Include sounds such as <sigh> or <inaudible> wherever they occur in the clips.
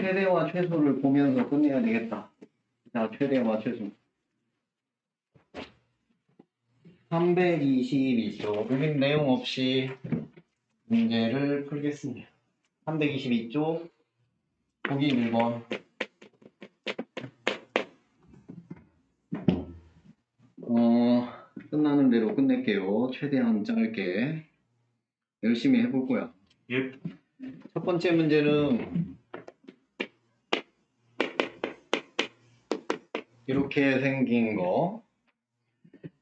최대와 최소를 보면서 끝내야 되겠다. 자, 최대와 최소. 322쪽. 그림 내용 없이 문제를 풀겠습니다. 322쪽. 보기 1번. 어, 끝나는 대로 끝낼게요. 최대한 짧게. 열심히 해볼 거야. 예. 첫 번째 문제는 이렇게 생긴 거.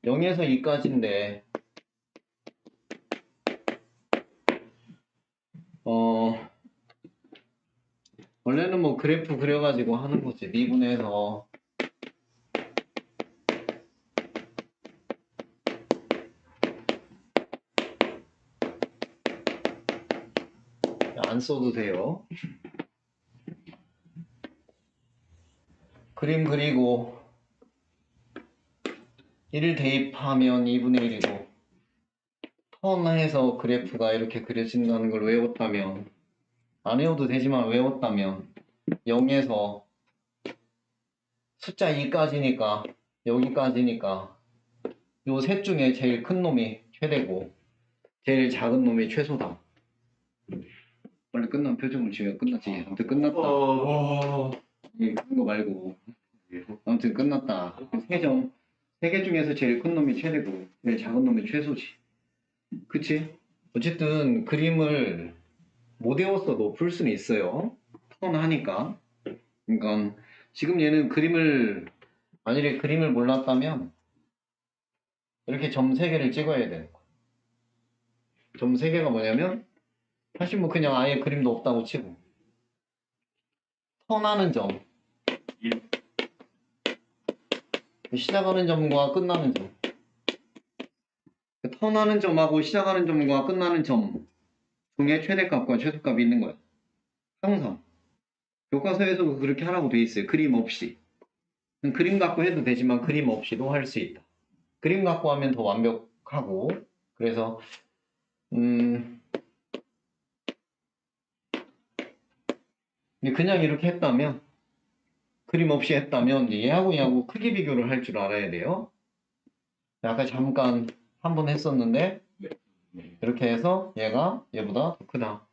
0에서 2까지인데. 어 원래는 뭐 그래프 그려가지고 하는 거지 미분해서. 안 써도 돼요. 그림 그리고 1 대입하면 2분의 1이고 턴해서 그래프가 이렇게 그려진다는 걸 외웠다면 안 외워도 되지만 외웠다면 0에서 숫자 2까지니까 여기까지니까 요 셋 중에 제일 큰 놈이 최대고 제일 작은 놈이 최소다. 빨리 끝난 표정을 지어야 끝났지. 아무튼 끝났다. 어, 이큰거 말고. 아무튼 끝났다. 세 점. 세 개 중에서 제일 큰 놈이 최대고, 제일 작은 놈이 최소지. 그치? 어쨌든 그림을 못 외웠어도 풀 수는 있어요. 턴 하니까. 그러니까 지금 얘는 그림을 만일에 그림을 몰랐다면 이렇게 점세 개를 찍어야 되는 거야. 점세 개가 뭐냐면 사실 뭐 그냥 아예 그림도 없다고 치고 턴하는 점 시작하는 점과 끝나는 점. 그 턴하는 점하고 시작하는 점과 끝나는 점 중에 최대값과 최소값이 있는 거야. 항상. 교과서에서 그렇게 하라고 돼 있어요. 그림 없이. 그림 갖고 해도 되지만 그림 없이도 할 수 있다. 그림 갖고 하면 더 완벽하고. 그래서 음 그냥 이렇게 했다면 그림 없이 했다면 얘하고 얘하고 크기 비교를 할 줄 알아야 돼요. 아까 잠깐 한 번 했었는데 이렇게 해서 얘가 얘보다 더 크다.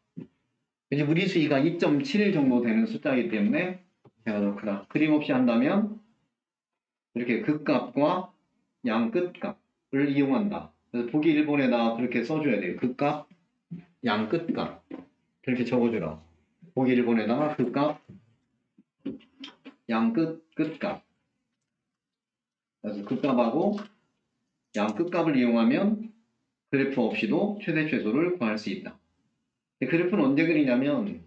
이제 무리수위가 2.7 정도 되는 숫자이기 때문에 얘가 더 크다. 그림 없이 한다면 이렇게 극값과 양 끝값을 이용한다. 그래서 보기 1번에다 그렇게 써줘야 돼요. 극값, 양 끝값 이렇게 적어주라. 보기 1번에다가 극값, 양 끝, 끝값. 그래서 극값하고 양 끝값을 이용하면 그래프 없이도 최대 최소를 구할 수 있다. 그래프는 언제 그리냐면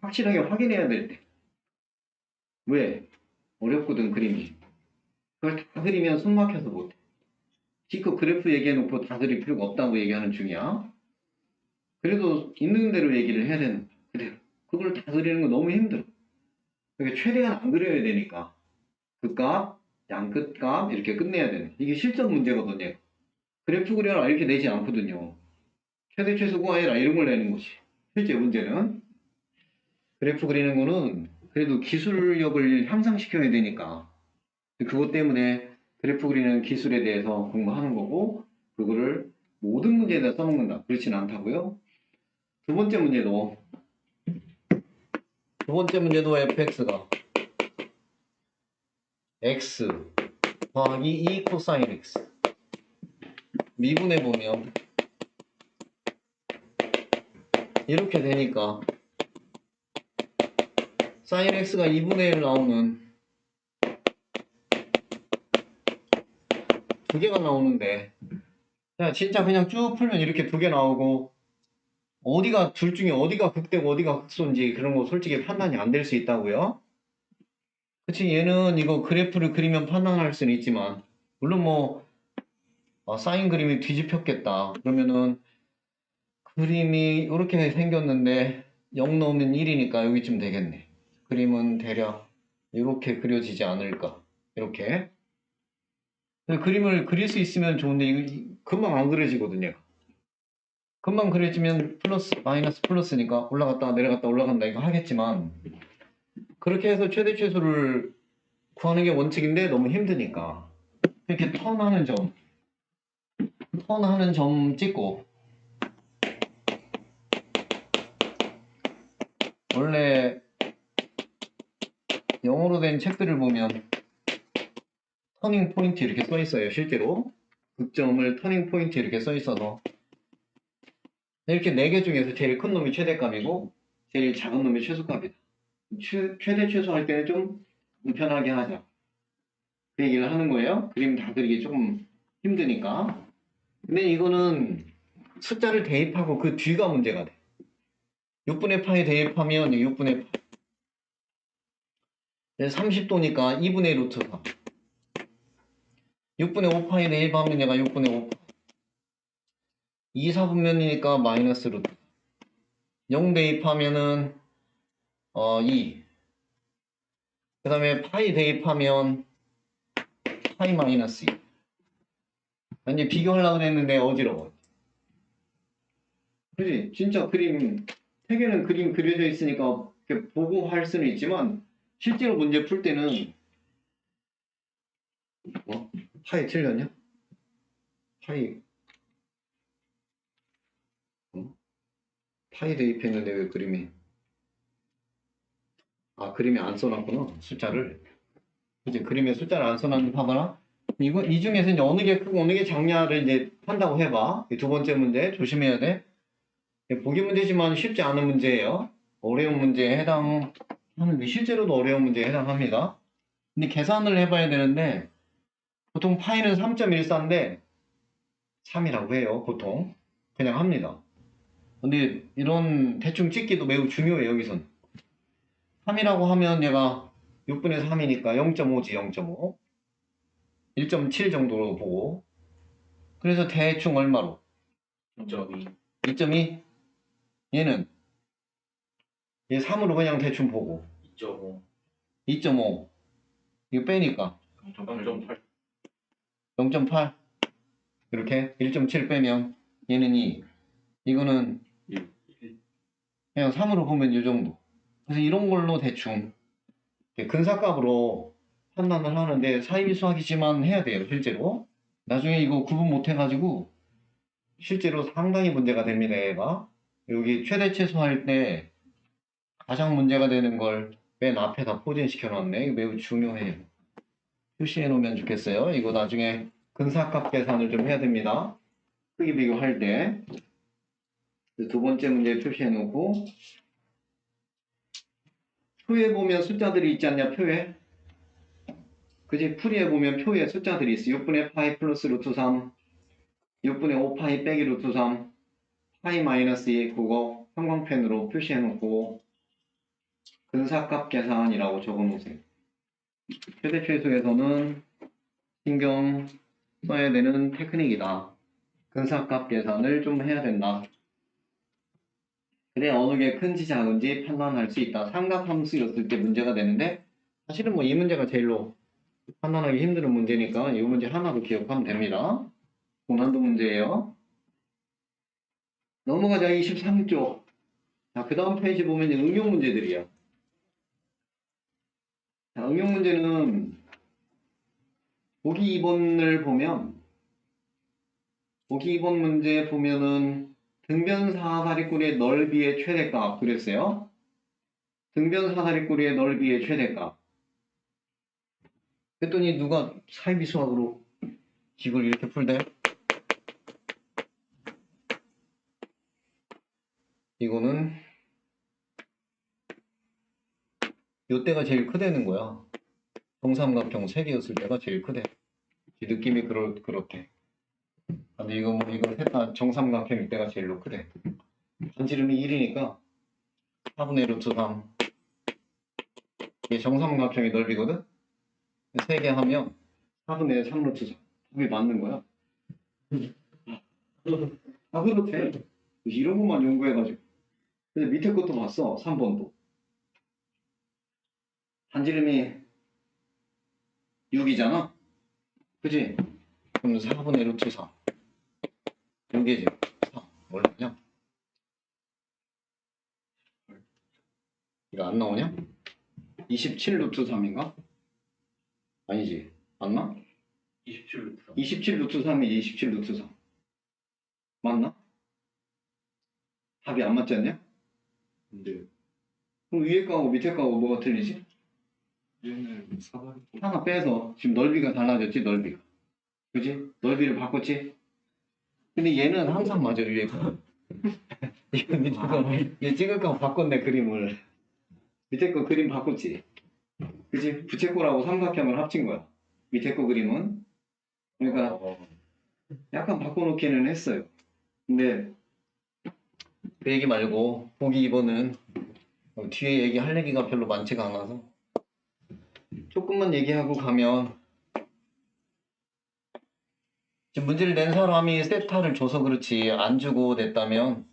확실하게 확인해야 될 때. 왜? 어렵거든 그림이. 그걸 다 그리면 숨 막혀서 못해. 지금 그래프 얘기해놓고 다 그릴 필요가 없다고 얘기하는 중이야. 그래도 있는 대로 얘기를 해야 되는. 그대로. 그걸 다 그리는 거 너무 힘들어. 그러니까 최대한 안 그려야 되니까. 그값, 양끝값 이렇게 끝내야 되는. 이게 실전 문제거든요. 그래프 그려라 이렇게 내지 않거든요. 최대 최소 구하해라 이런 걸 내는 거지. 실제 문제는. 그래프 그리는 거는 그래도 기술력을 향상시켜야 되니까. 그것 때문에 그래프 그리는 기술에 대해서 공부하는 거고, 그거를 모든 문제에다 써먹는다. 그렇진 않다고요. 두 번째 문제도 두 번째 문제도 fx가. X 더하기 2 코사인 x. 미분해 보면 이렇게 되니까 사인 x가 2분의 1 나오는 두 개가 나오는데 야, 진짜 그냥 쭉 풀면 이렇게 두 개 나오고 어디가 둘 중에 어디가 극대고 어디가 극소인지 그런 거 솔직히 판단이 안 될 수 있다고요. 그치 얘는 이거 그래프를 그리면 판단할 수는 있지만 물론 뭐 아, 사인 그림이 뒤집혔겠다 그러면은 그림이 이렇게 생겼는데 0 넣으면 1이니까 여기쯤 되겠네. 그림은 대략 이렇게 그려지지 않을까 이렇게 그림을 그릴 수 있으면 좋은데 금방 안 그려지거든요. 금방 그려지면 플러스 마이너스 플러스니까 올라갔다 내려갔다 올라간다 이거 하겠지만 그렇게 해서 최대 최소를 구하는 게 원칙인데 너무 힘드니까 이렇게 턴하는 점 턴하는 점 찍고 원래 영어로 된 책들을 보면 터닝 포인트 이렇게 써 있어요 실제로. 극점을 터닝 포인트 이렇게 써 있어서 이렇게 네 개 중에서 제일 큰 놈이 최대값이고 제일 작은 놈이 최소값이다. 최, 최대 최소 할 때는 좀 불편하게 하자. 그 얘기를 하는 거예요. 그림 다 그리기 조금 힘드니까. 근데 이거는 숫자를 대입하고 그 뒤가 문제가 돼. 6분의 파에 대입하면 6분의 파. 30도니까 2분의 루트 3 6분의 5파에 대입하면 얘가 6분의 5파 2, 4분면이니까 마이너스 루트 0 대입하면은 어, 2. 그 다음에 파이 대입하면 파이 마이너스 2. 아니, 비교하려고 했는데 어지러워. 그지? 진짜 그림, 책에는 그림 그려져 있으니까 보고 할 수는 있지만, 실제로 문제 풀 때는, 뭐? 파이 틀렸냐? 파이, 어? 파이 대입했는데 왜 그림이? 아 그림에 안 써놨구나 숫자를. 이제 그림에 숫자를 안 써놨는 봐봐라. 이거 이 중에서 이제 어느 게 크고 어느 게 작냐를 이제 한다고 해봐. 이두 번째 문제 조심해야 돼. 예, 보기 문제지만 쉽지 않은 문제예요. 어려운 문제에 해당하는 실제로도 어려운 문제에 해당합니다. 근데 계산을 해봐야 되는데 보통 파이는 3.14인데 3이라고 해요 보통. 그냥 합니다 근데 이런 대충 찍기도 매우 중요해요 여기선. 3이라고 하면 얘가 6분의 3이니까 0.5지 0.5 1.7 정도로 보고. 그래서 대충 얼마로? 0.2 2.2 얘는? 얘 3으로 그냥 대충 보고. 2.5 2.5 이거 빼니까. 0.8 0.8 이렇게? 1.7 빼면 얘는 2 이거는 1 그냥 3으로 보면 이 정도. 그래서 이런 걸로 대충 근사값으로 판단을 하는데 사이비 수학이지만 해야 돼요, 실제로. 나중에 이거 구분 못 해가지고 실제로 상당히 문제가 됩니다, 얘가. 여기 최대 최소 할 때 가장 문제가 되는 걸 맨 앞에다 포진시켜 놨네. 매우 중요해요. 표시해 놓으면 좋겠어요. 이거 나중에 근사값 계산을 좀 해야 됩니다. 크기 비교할 때. 두 번째 문제 표시해 놓고 표에 보면 숫자들이 있지 않냐 표에? 그지? 풀이에 보면 표에 숫자들이 있어. 6분의 파이 플러스 루트 3 6분의 5 파이 빼기 루트 3 파이 마이너스 2 그거 형광펜으로 표시해 놓고 근사값 계산이라고 적어 놓으세요. 최대 최소에서는 신경 써야 되는 테크닉이다. 근사값 계산을 좀 해야 된다 그래 어느 게 큰지 작은지 판단할 수 있다. 삼각함수였을 때 문제가 되는데 사실은 뭐 이 문제가 제일로 판단하기 힘든 문제니까 이 문제 하나로 기억하면 됩니다. 고난도 문제예요. 넘어가자 23쪽. 자, 그 다음 페이지 보면 응용 문제들이야. 자, 응용 문제는 보기 2번을 보면 보기 2번 문제 보면은 등변 사다리꼴의 넓이의 최대값 그랬어요. 등변 사다리꼴의 넓이의 최대값. 그랬더니 누가 사이비 수학으로 이걸 이렇게 풀대? 이거는 요때가 제일 크다는 거야. 정삼각형 3개였을 때가 제일 크대. 이 느낌이 그렇, 그렇대. 근데 이거 뭐 이거 셋다 정삼각형일 때가 제일로 크대. 반지름이 1이니까 4분의 루트 3 이게 정삼각형의 넓이거든? 3개 하면 4분의 3 루트 3 답이 맞는 거야. <laughs> 아 그렇대. 이런 것만 연구해가지고. 근데 밑에 것도 봤어. 3번도. 반지름이 6이잖아. 그지? 그럼 4분의 루트 4. 여기지. 4. 얼마냐? 이거 안 나오냐? 27 루트 3인가? 아니지. 맞나? 27 루트 3. 27 루트 3이 27 루트 3. 맞나? 답이 안 맞지 않냐? 근데 그럼 위에 거하고 밑에 거하고 뭐가 틀리지? 얘는 사다리 하나 빼서 지금 넓이가 달라졌지 넓이가 그지? 넓이를 바꿨지? 근데 얘는 항상 맞아 위에 거. 이거 밑에 거 얘 찍을 거 바꿨네 그림을. 밑에 거 그림 바꿨지. 그지? 부채 거라고 삼각형을 합친 거야. 밑에 거 그림은. 그러니까 어, 약간 바꿔놓기는 했어요. 근데 그 얘기 말고 보기 2번은 뒤에 얘기할 얘기가 별로 많지가 않아서 조금만 얘기하고 가면 지금 문제를 낸 사람이 세타를 줘서 그렇지 안 주고 냈다면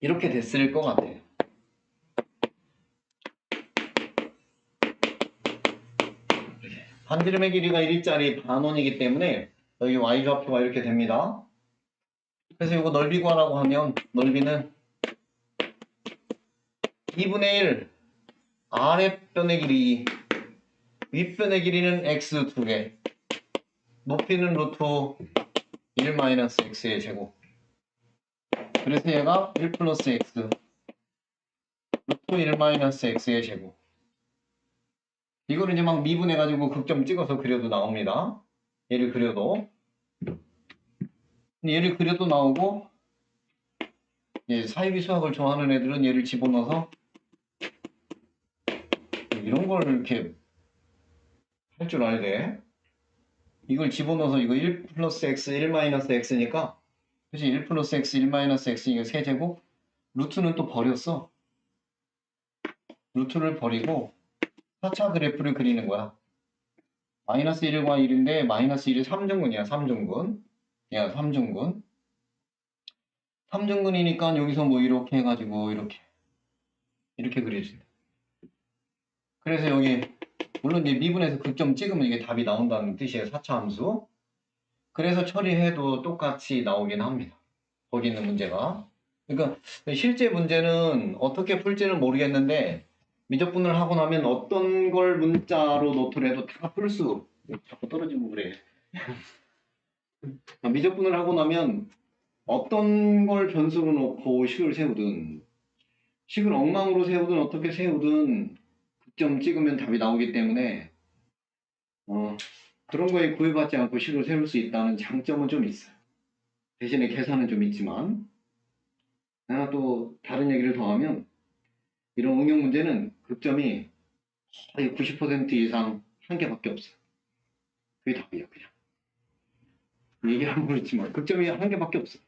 이렇게 됐을 것 같아요. 반지름의 길이가 1짜리 반원이기 때문에 여기 y좌표가 이렇게 됩니다. 그래서 이거 넓이 구하라고 하면 넓이는 2분의 1 아랫변의 길이 윗변의 길이는 x 두개 높이는 루트 1 마이너스 x의 제곱. 그래서 얘가 1 플러스 x. 루트 1 마이너스 x의 제곱. 이거를 이제 막 미분해가지고 극점 찍어서 그려도 나옵니다. 얘를 그려도. 얘를 그려도 나오고 예, 사이비 수학을 좋아하는 애들은 얘를 집어넣어서 이런 걸 이렇게 할줄 돼. 이걸 집어넣어서 이거 1 플러스 x, 1 마이너스 x니까 그치? 1 플러스 x, 1 마이너스 x 이거 세제곱 루트는 또 버렸어. 루트를 버리고 4차 그래프를 그리는 거야. 마이너스 1과 1인데 마이너스 1이 3중근이야 3중근 야 3중근 3중근이니까 여기서 뭐 이렇게 해가지고 이렇게 이렇게 그려진다. 그래서 여기 물론 이제 미분에서 극점 찍으면 이게 답이 나온다는 뜻이에요. 4차 함수. 그래서 처리해도 똑같이 나오긴 합니다. 거기 있는 문제가. 그러니까 실제 문제는 어떻게 풀지는 모르겠는데 미적분을 하고 나면 어떤 걸 문자로 놓더라도 다 풀 수. 자꾸 떨어지고 그래. 아, 미적분을 하고 나면 어떤 걸 변수로 놓고 식을 세우든 식을 엉망으로 세우든 어떻게 세우든 극점 찍으면 답이 나오기 때문에 어, 그런 거에 구애받지 않고 식을 세울 수 있다는 장점은 좀 있어요. 대신에 계산은 좀 있지만 하나 또 다른 얘기를 더하면 이런 응용 문제는 극점이 거의 90% 이상 한 개밖에 없어요. 그게 답이에요, 그냥. 얘기하면 그렇지만 극점이 한 개밖에 없어.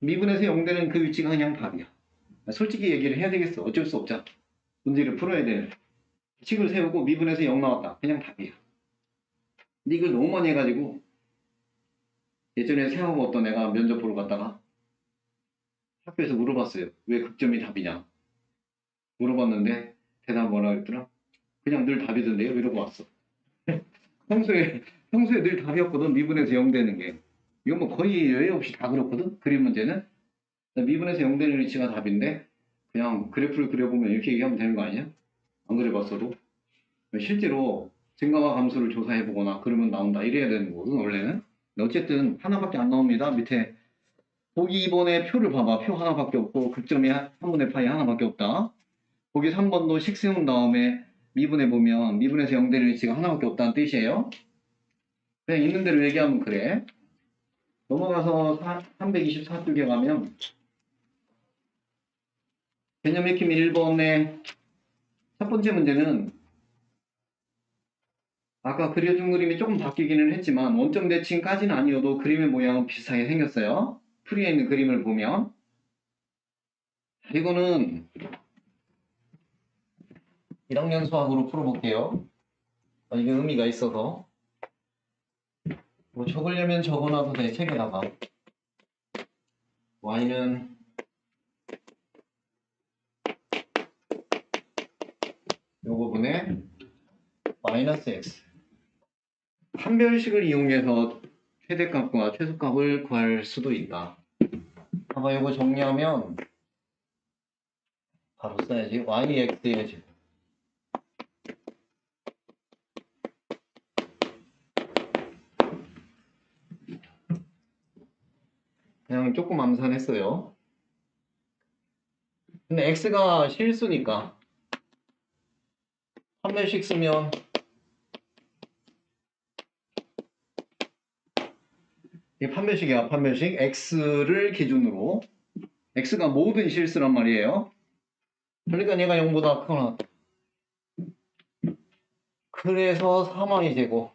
미분에서 0되는 그 위치가 그냥 답이야. 솔직히 얘기를 해야 되겠어. 어쩔 수 없잖아. 문제를 풀어야 되 는. 식을 세우고 미분에서 0 나왔다. 그냥 답이야. 근데 이걸 너무 많이 해가지고 예전에 세하고 어떤 애가 면접 보러 갔다가 학교에서 물어봤어요. 왜 극점이 답이냐? 물어봤는데 대답 뭐라 그랬더라? 그냥 늘 답이던데요? 이러고 왔어. <laughs> 평소에 평소에 늘 답이었거든. 미분에서 0 되는 게. 이건 뭐 거의 예외 없이 다 그렇거든. 그림 문제는. 미분에서 0 되는 위치가 답인데 그냥 그래프를 그려보면 이렇게 얘기하면 되는 거 아니야? 안 그려봤어도. 실제로 증가와 감소를 조사해보거나 그러면 나온다. 이래야 되는 거거든, 원래는. 어쨌든 하나밖에 안 나옵니다. 밑에 보기 2번에 표를 봐봐. 표 하나밖에 없고 극점이 한- 3분의 파이 하나밖에 없다. 보기 3번도 식 세운 다음에 미분해 보면 미분에서 0 되는 위치가 하나밖에 없다는 뜻이에요. 그냥 있는 대로 얘기하면 그래. 넘어가서 324쪽에 가면 개념 익힘 1번의 첫 번째 문제는 아까 그려준 그림이 조금 바뀌기는 했지만 원점 대칭까지는 아니어도 그림의 모양은 비슷하게 생겼어요. 풀이에 있는 그림을 보면 이거는 1학년 수학으로 풀어볼게요. 아, 이게 의미가 있어서 뭐 적으려면 적어놔도 돼 책에다가 y는 부분에 음. 마이너스 x. 한별식을 이용해서 최대값과 최소값을 구할 수도 있다. 아마 이거 정리하면 바로 써야지. Yx의 제 그냥 조금 암산했어요. 근데 x가 실수니까. 판별식 쓰면 이게 판별식이야 판별식 x를 기준으로 x가 모든 실수란 말이에요. 그러니까 얘가 0보다 크거나. 그래서 3y 제곱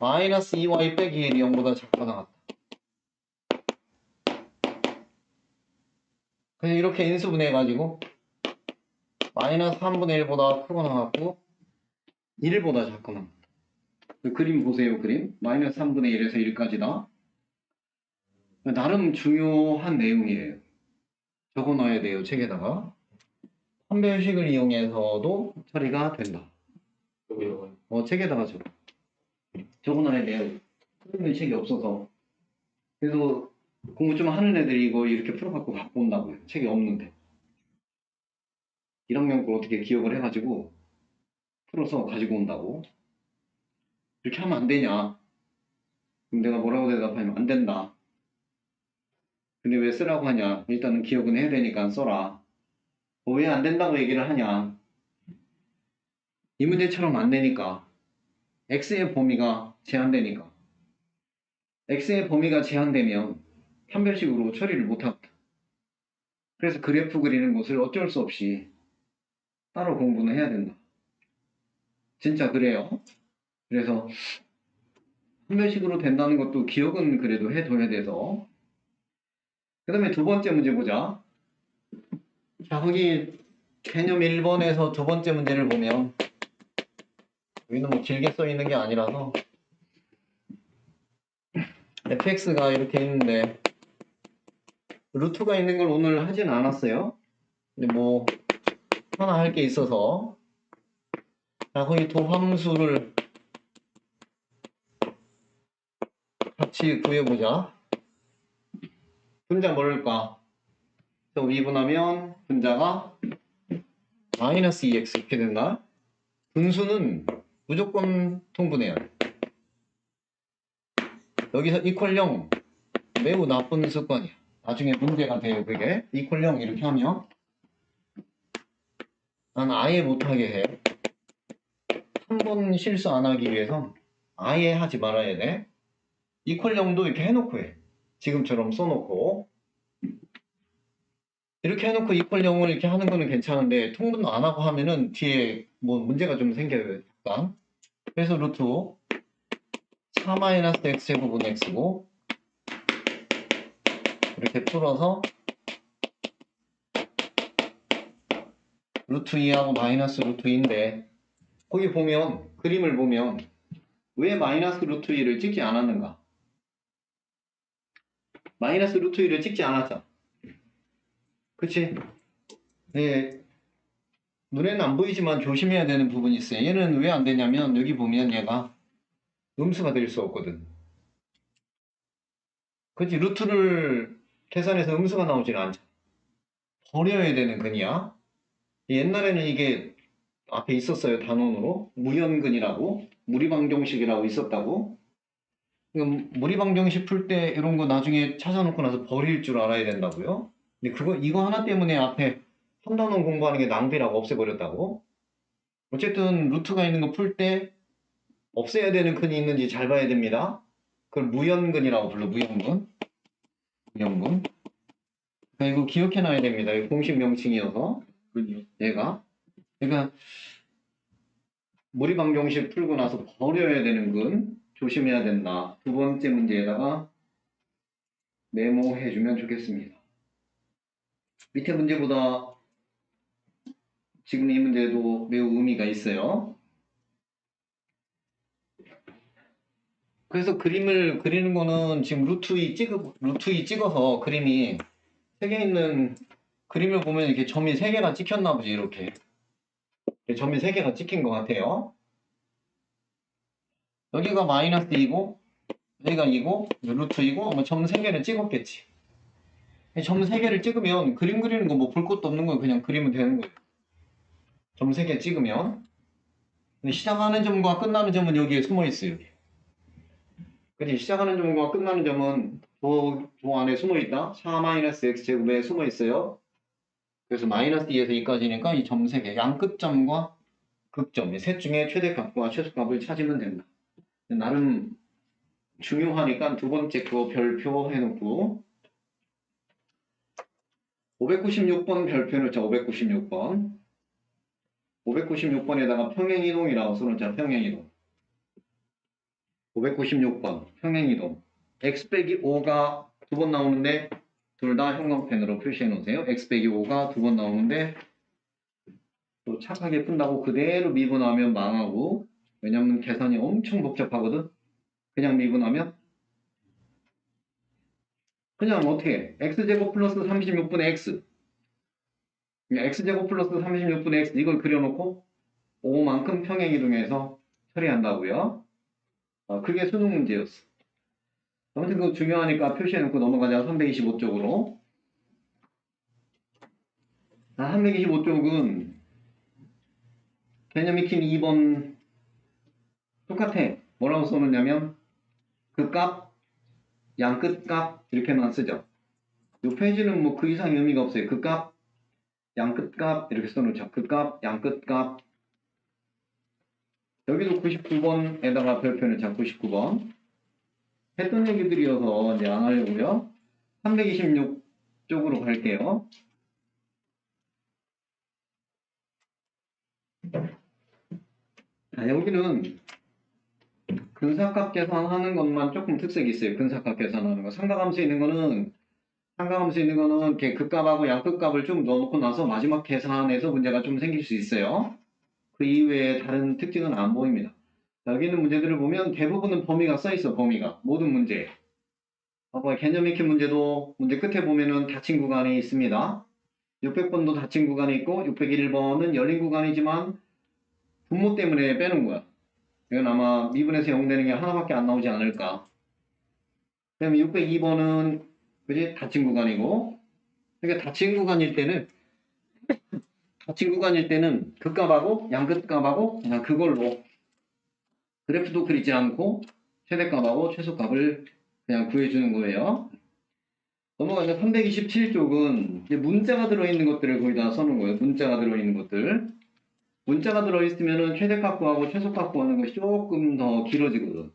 마이너스 2y 빼기 1이 0보다 작거나 같다. 그래서 이렇게 인수분해해가지고 마이너스 3분의 1보다 크거나 같고 1보다 작거나. 그 그림 보세요 그림 마이너스 3분의 1에서 1까지다. 나름 중요한 내용이에요. 적어놔야 돼요 책에다가 판별식을 이용해서도 처리가 된다. 어, 책에다가 적어. 적어놔야 돼요. 풀는 책이 없어서. 그래서 공부 좀 하는 애들이 이거 이렇게 풀어갖고 갖고 온다고요. 책이 없는데. 1학년 걸 어떻게 기억을 해가지고 풀어서 가지고 온다고. 이렇게 하면 안 되냐. 그럼 내가 뭐라고 대답하면 안 된다. 근데 왜 쓰라고 하냐. 일단은 기억은 해야 되니까 써라. 어, 왜안 된다고 얘기를 하냐. 이 문제처럼 안 되니까 x의 범위가 제한되니까 x의 범위가 제한되면 판별식으로 처리를 못합니다. 그래서 그래프 그리는 것을 어쩔 수 없이 따로 공부는 해야 된다. 진짜 그래요. 그래서 판별식으로 된다는 것도 기억은 그래도 해둬야 돼서 그 다음에 두 번째 문제 보자. 자 거기 개념 1번에서 두 번째 문제를 보면 여기는 뭐 길게 써 있는 게 아니라서 fx가 이렇게 있는데 루트가 있는 걸 오늘 하진 않았어요. 근데 뭐 하나 할 게 있어서 자 거기 도함수를 같이 구해보자. 분자? 저 미분하면 분자가 마이너스 2x 이렇게 된다. 분수는 무조건 통분해야 돼. 여기서 이퀄 0 매우 나쁜 습관이야. 나중에 문제가 돼요 그게 이퀄 0 이렇게 하면 난 아예 못하게 해. 한 번 실수 안 하기 위해선 아예 하지 말아야 돼. 이퀄 0도 이렇게 해놓고 해. 지금처럼 써놓고 이렇게 해놓고 이퀄 0을 이렇게 하는 거는 괜찮은데 통분 안 하고 하면은 뒤에 뭐 문제가 좀 생겨요. 약간. 그래서 루트 4-x 제곱은 x고 이렇게 풀어서 루트 2하고 마이너스 루트 2인데 거기 보면 그림을 보면 왜 마이너스 루트 2를 찍지 않았는가? 마이너스 루트 2를 찍지 않았죠. 그치? 네, 눈에는 안 보이지만 조심해야 되는 부분이 있어요. 얘는 왜 안 되냐면 여기 보면 얘가 음수가 될 수 없거든. 그치? 루트를 계산해서 음수가 나오지는 않죠. 버려야 되는 근이야. 옛날에는 이게 앞에 있었어요. 단원으로. 무연근이라고. 무리방정식이라고 있었다고. 무리방정식 풀 때 이런 거 나중에 찾아놓고 나서 버릴 줄 알아야 된다고요. 근데 그거 이거 하나 때문에 앞에 3단원 공부하는 게 낭비라고 없애버렸다고. 어쨌든 루트가 있는 거 풀 때 없애야 되는 근이 있는지 잘 봐야 됩니다. 그걸 무연근이라고 불러 무연근. 무연근. 그러니까 이거 기억해놔야 됩니다. 공식 명칭이어서 그군요. 얘가 그러니까 무리 방정식 풀고 나서 버려야 되는 근 조심해야 된다. 두 번째 문제에다가 메모해 주면 좋겠습니다. 밑에 문제보다 지금 이 문제도 매우 의미가 있어요. 그래서 그림을 그리는 거는 지금 루트 2 찍어 루트 2 찍어서 그림이 세개 있는 그림을 보면 이렇게 점이 세 개가 찍혔나 보지 이렇게 점이 세 개가 찍힌 것 같아요. 여기가 마이너스 2고 여기가 2고 루트 2고 아마 점세 개를 찍었겠지. 점세 개를 찍으면 그림 그리는 거 뭐 볼 것도 없는 거예요. 그냥 그리면 되는 거예요. 점세개 찍으면 근데 시작하는 점과 끝나는 점은 여기에 숨어 있어요. 여기. 그지 시작하는 점과 끝나는 점은 저, 저 안에 숨어 있다. 4-x 제곱에 숨어 있어요. 그래서 마이너스 2에서 2까지니까 이 점 3개, 양끝점과 극점, 이 셋 중에 최대값과 최소값을 찾으면 된다. 나름 중요하니까 두 번째 거 별표 해놓고 596번 별표를 자 596번. 596번에다가 평행이동이라고 써놓자 평행이동. 596번 평행이동. x 빼기 5가 두 번 나오는데 둘 다 형광펜으로 표시해 놓으세요. X 빼기 5가 두 번 나오는데 또 착하게 푼다고 그대로 미분하면 망하고 왜냐면 계산이 엄청 복잡하거든. 그냥 미분하면 그냥 어떻게 해? x제곱 플러스 36분의 x. x제곱 플러스 36분의 x 이걸 그려놓고 5만큼 평행이동해서 처리한다고요. 아, 그게 수능 문제였어 아무튼 그거 중요하니까 표시해놓고 넘어가자 325쪽으로 아, 325쪽은 개념 익힌 2번 똑같아 뭐라고 써놓냐면 그 값, 양끝 값 이렇게만 쓰죠. 이 페이지는 뭐 그 이상 의미가 없어요. 그 값, 양끝 값 이렇게 써놓죠. 그 값, 양끝 값. 여기도 99번에다가 별표는 자 99번. 했던 얘기들이어서 이제 안 하려고요. 326 쪽으로 갈게요. 자, 여기는 근사값 계산하는 것만 조금 특색이 있어요. 근사값 계산하는 거. 상가함수 있는 거는 상가함수 있는 거는 이렇게 극값하고 양극값을 좀 넣어놓고 나서 마지막 계산에서 문제가 좀 생길 수 있어요. 그 이외에 다른 특징은 안 보입니다. 자, 여기 있는 문제들을 보면 대부분은 범위가 써 있어. 범위가 모든 문제. 봐봐 개념 익힌 문제도 문제 끝에 보면은 닫힌 구간이 있습니다. 600번도 닫힌 구간이 있고 601번은 열린 구간이지만 분모 때문에 빼는 거야. 이건 아마 미분에서 0 되는 게 하나밖에 안 나오지 않을까. 그 다음에 602번은 그지 닫힌 구간이고 그러니까 닫힌 구간일 때는 닫힌 구간일 때는 극값하고 양극값하고 그냥 그걸로 그래프도 그리지 않고 최대값하고 최소값을 그냥 구해주는 거예요. 넘어가서 327쪽은 이제 문자가 들어있는 것들을 거의 다 써놓은 거예요. 문자가 들어있는 것들. 문자가 들어있으면 최대값 구하고 최소값 구하는 것이 조금 더 길어지거든.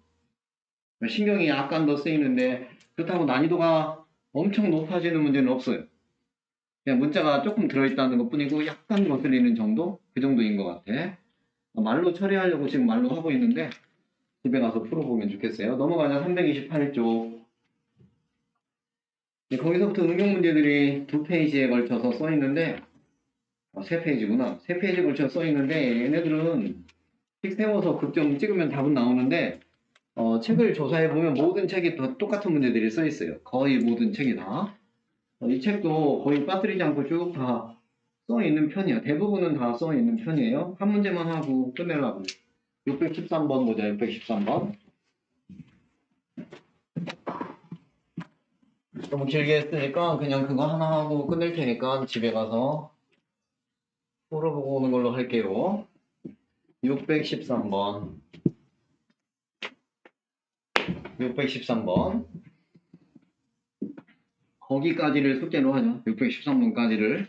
신경이 약간 더 쓰이는데 그렇다고 난이도가 엄청 높아지는 문제는 없어요. 그냥 문자가 조금 들어있다는 것 뿐이고 약간 거슬리는 정도? 그 정도인 것 같아. 말로 처리하려고 지금 말로 하고 있는데 집에 가서 풀어보면 좋겠어요. 넘어가자 328쪽. 거기서부터 응용 문제들이 두 페이지에 걸쳐서 써 있는데 어, 세 페이지구나. 세 페이지에 걸쳐 써 있는데 얘네들은 픽 세워서 극점 찍으면 답은 나오는데 어, 책을 조사해 보면 모든 책이 다 똑같은 문제들이 써 있어요. 거의 모든 책이 다. 어, 이 책도 거의 빠뜨리지 않고 쭉 다 써 있는 편이야. 대부분은 다 써 있는 편이에요. 한 문제만 하고 끝내려고. 613번 보자. 613번. 너무 길게 했으니까 그냥 그거 하나 하고 끝낼 테니까 집에 가서 풀어보고 오는 걸로 할게요. 613번. 613번. 거기까지를 숙제로 하죠. 613번까지를.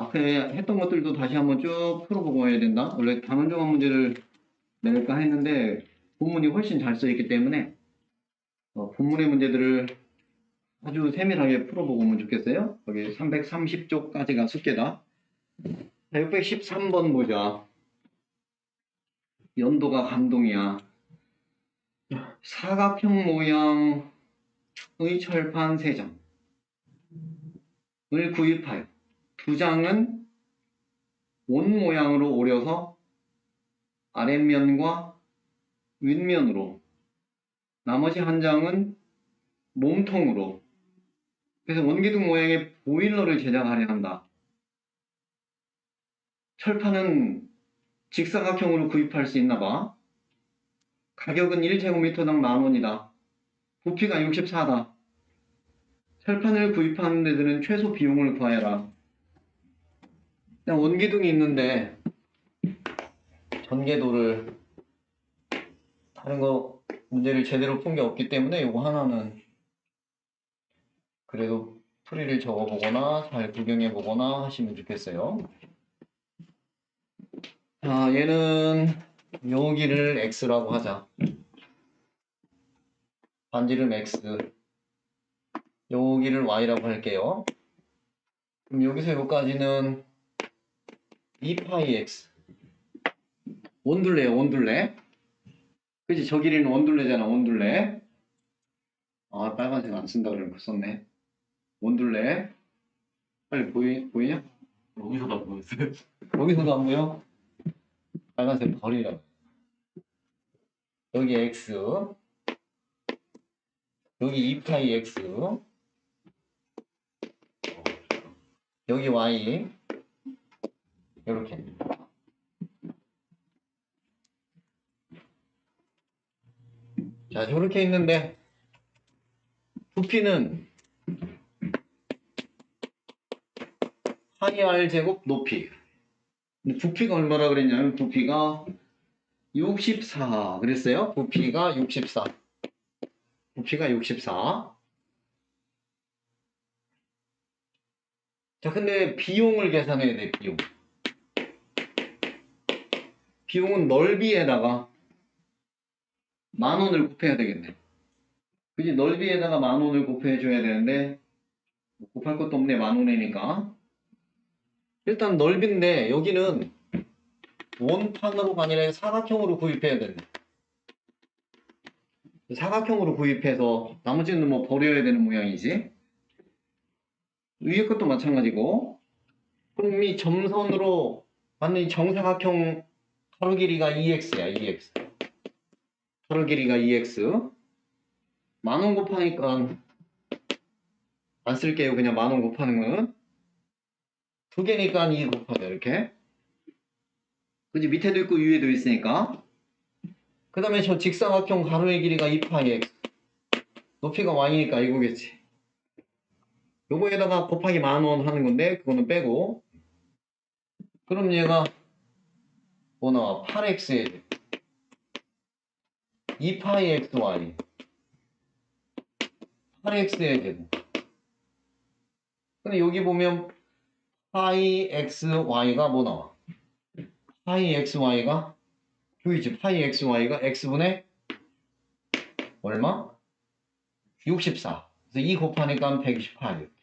앞에 했던 것들도 다시 한번 쭉 풀어보고 해야 된다. 원래 단원종합 문제를 낼까 했는데 본문이 훨씬 잘 써있기 때문에 어, 본문의 문제들을 아주 세밀하게 풀어보고 오면 좋겠어요. 거기 330쪽까지가 숙제다. 자, 613번 보자. 연도가 감동이야. 사각형 모양의 철판 3장을 구입하여 두 장은 원 모양으로 오려서 아랫면과 윗면으로 나머지 한 장은 몸통으로 그래서 원기둥 모양의 보일러를 제작하려 한다. 철판은 직사각형으로 구입할 수 있나 봐. 가격은 1제곱미터당 만원이다. 부피가 64다. 철판을 구입하는 데들은 최소 비용을 구하여라. 그냥 원기둥이 있는데 전개도를 다른 거 문제를 제대로 푼 게 없기 때문에 이거 하나는 그래도 풀이를 적어보거나 잘 구경해보거나 하시면 좋겠어요. 자, 얘는 여기를 x라고 하자. 반지름 x. 여기를 y라고 할게요. 그럼 여기서 여기까지는 2파이 x. 원둘레요, 원둘레. 그지? 저 길이는 원둘레잖아, 원둘레. 아, 빨간색 안 쓴다 그러면 썼네. 원둘레. 빨리 보이, 보이냐? 여기서 다 보였어요. 여기서도 안 보여? 빨간색 버리라고. 여기 x. 여기 2파이 x. 여기 y. 이렇게. 자, 이렇게 있는데 부피는 파이 r 제곱 높이. 부피가 얼마라 그랬냐면 부피가 64 그랬어요. 부피가 64. 부피가 64. 자, 근데 비용을 계산해야 돼, 비용. 비용은 넓이에다가 만 원을 곱해야 되겠네. 그지? 넓이에다가 만 원을 곱해줘야 되는데, 뭐 곱할 것도 없네, 만 원이니까. 일단 넓인데, 여기는 원판으로가 아니라 사각형으로 구입해야 된다. 사각형으로 구입해서 나머지는 뭐 버려야 되는 모양이지. 위에 것도 마찬가지고. 그럼 이 점선으로 이 정사각형 가로 길이가 2x야, 2x. 가로 길이가 2x. 만원 곱하니까 안 쓸게요. 그냥 만원 곱하는 거는. 두 개니까 2 곱하자, 이렇게. 그지? 밑에도 있고 위에도 있으니까. 그 다음에 저 직사각형 가로의 길이가 2파이 x. 높이가 y니까 이거겠지. 요거에다가 곱하기 만원 하는 건데, 그거는 빼고. 그럼 얘가 뭐 나와? 8x에 2파이 xy. 8x의 제곱. 근데 여기 보면 파이 xy가 뭐 나와? 파이 xy가 보이지? 파이 xy가 x분의 얼마? 64. 그래서 2 곱하니까 128. 이렇게.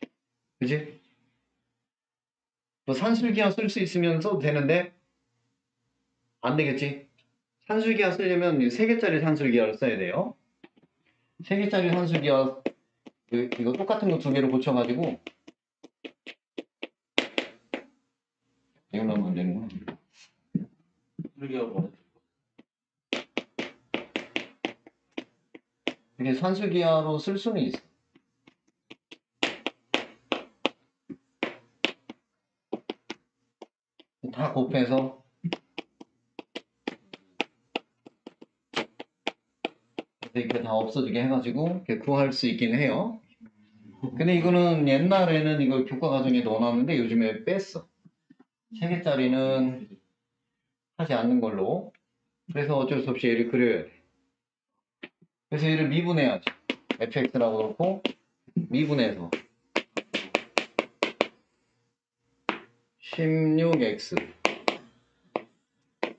그지? 뭐 산술기하 쓸수 있으면 써도 되는데 안 되겠지? 산술기하 쓰려면 3개짜리 산술기하를 써야 돼요. 3개짜리 산술기하 그- 이거 똑같은 거 두 개로 고쳐가지고 이걸로 하면 되는구나. 이렇게 하고 이게 산수기하로 쓸 수는 있어. 다 곱해서 그래서 이렇게 다 없어지게 해가지고 이렇게 구할 수 있긴 해요. 근데 이거는 옛날에는 이걸 교과 과정에 넣어놨는데 요즘에 뺐어. 세 개짜리는 하지 않는 걸로. 그래서 어쩔 수 없이 얘를 그려야 돼. 그래서 얘를 미분해야지. fx라고 그렇고 미분해서 16x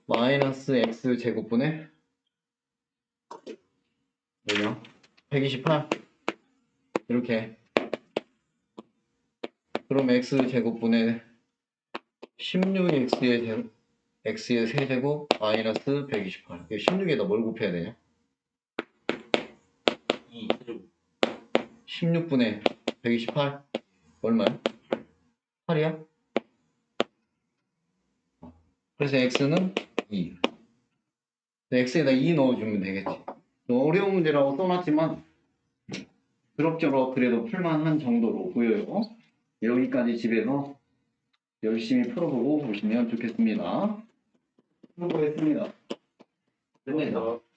마이너스 x 제곱분의 뭐냐 128 이렇게. 그럼 x 제곱분의 16x의 제곱 x의 세제곱 마이너스 128 16에다 뭘 곱해야 되냐? 2 16분의 128 얼마야? 8이야? 그래서 x는 2 x에다 2 넣어주면 되겠지 어려운 문제라고 써놨지만 그럭저럭 그래도 풀만한 정도로 보여요. 여기까지 집에서 열심히 풀어보고 보시면 좋겠습니다. 수고했습니다. 끝내자.